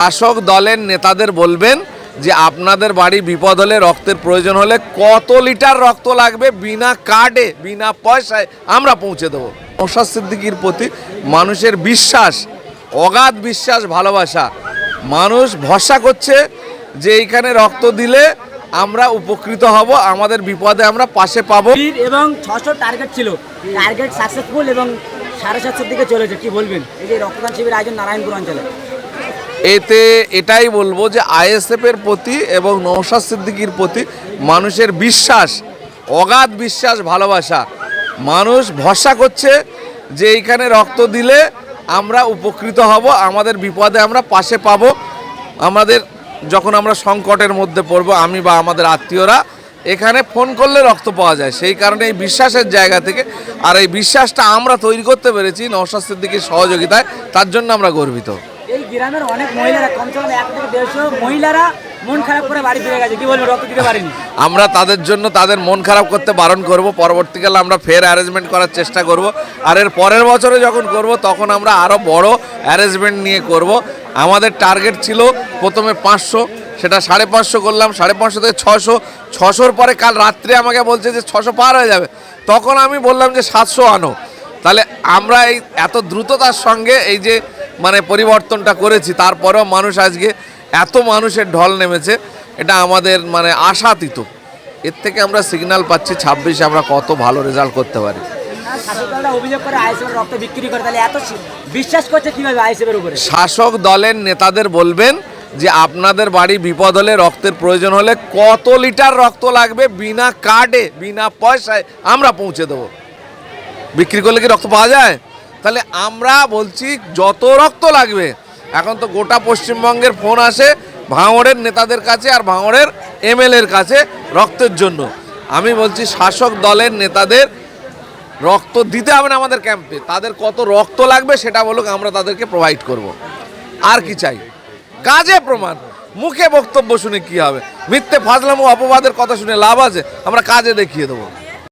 শাসক দলের নেতাদের বলবেন যে আপনাদের বাড়ি বিপদ হলে রক্তের প্রয়োজন হলে কত লিটার রক্ত লাগবে? বিনা কার্ডে, বিনা পয়সায় আমরা পৌঁছে দেবো। নৌশাদ সিদ্দিকির প্রতি মানুষের বিশ্বাস, অগাধ বিশ্বাস, ভালোবাসা। মানুষ ভরসা করছে যে এইখানে রক্ত দিলে আমরা উপকৃত হব, আমাদের বিপদে আমরা পাশে পাবো। এবং ছশো টার্গেট ছিল। টার্গেট সাকসেসফুল এবং সাড়ে সাতশোর দিকে চলেছে, কি বলবেন? এই যে রক্তদান শিবির আয়োজন নারায়ণপুর অঞ্চলে। এতে এটাই বলব যে আইএসএফ এর প্রতি এবং নৌশাদ সিদ্দিকির প্রতি মানুষের বিশ্বাস, অগাধ বিশ্বাস, ভালোবাসা। মানুষ ভরসা করছে যে এইখানে রক্ত দিলে আমরা উপকৃত হব, আমাদের বিপদে আমরা পাশে পাবো। আমাদের যখন আমরা সংকটের মধ্যে পড়ব, আমি বা আমাদের আত্মীয়রা এখানে ফোন করলে রক্ত পাওয়া যায়। সেই কারণে এই বিশ্বাসের জায়গা থেকে আর এই বিশ্বাসটা আমরা তৈরি করতে পেরেছি নৌশাদ সিদ্দিকির সহযোগিতায়, তার জন্য আমরা গর্বিত। গ্রামের অনেক মহিলারা কমসে কম এক থেকে দেড়শো মহিলারা মন খারাপ করে বাড়ি ফিরে গেছে। কি বলব, রক্ত দিতে পারেনি। আমরা তাদের জন্য তাদের মন খারাপ করতে বারণ করব, পরবর্তীকালে আমরা ফের অ্যারেঞ্জমেন্ট করার চেষ্টা করব। আর এর পরের বছরে যখন করব, তখন আমরা আরও বড় অ্যারেঞ্জমেন্ট নিয়ে করব। আমাদের টার্গেট ছিল প্রথমে পাঁচশো, সেটা সাড়ে পাঁচশো করলাম, সাড়ে পাঁচশো থেকে ছশো, ছশোর পরে কাল রাত্রে আমাকে বলছে যে ছশো পার হয়ে যাবে। তখন আমি বললাম যে সাতশো আনো। তাহলে আমরা এই এত দ্রুততার সঙ্গে এই যে মানে পরিবর্তনটা করেছি তারপরেও মানুষ আজকে এত মানুষের ঢল নেমেছে এটা আমাদের মানে আশাতীত। এর থেকে আমরা সিগন্যাল পাচ্ছি ছাব্বিশে আমরা কত ভালো রেজাল্ট করতে পারি। শাসক দলের নেতাদের বলবেন যে আপনাদের বাড়ি বিপদ হলে রক্তের প্রয়োজন হলে কত লিটার রক্ত লাগবে বিনা কার্ডে বিনা পয়সায় আমরা পৌঁছে দেবো। বিক্রি করলে কি রক্ত পাওয়া যায়? তাহলে আমরা বলছি যত রক্ত লাগবে, এখন তো গোটা পশ্চিমবঙ্গের ফোন আসে ভাঙড়ের নেতাদের কাছে আর ভাঙড়ের এমএলএর কাছে রক্তের জন্য। আমি বলছি শাসক দলের নেতাদের রক্ত দিতে হবে না আমাদের ক্যাম্পে। তাদের কত রক্ত লাগবে সেটা বলুক, আমরা তাদেরকে প্রোভাইড করব। আর কি চাই? কাজে প্রমাণ। মুখে বক্তব্য শুনে কি হবে? মিথ্যে ফাজলামো, অপবাদের কথা শুনে লাভ আছে, আমরা কাজে দেখিয়ে দেবো।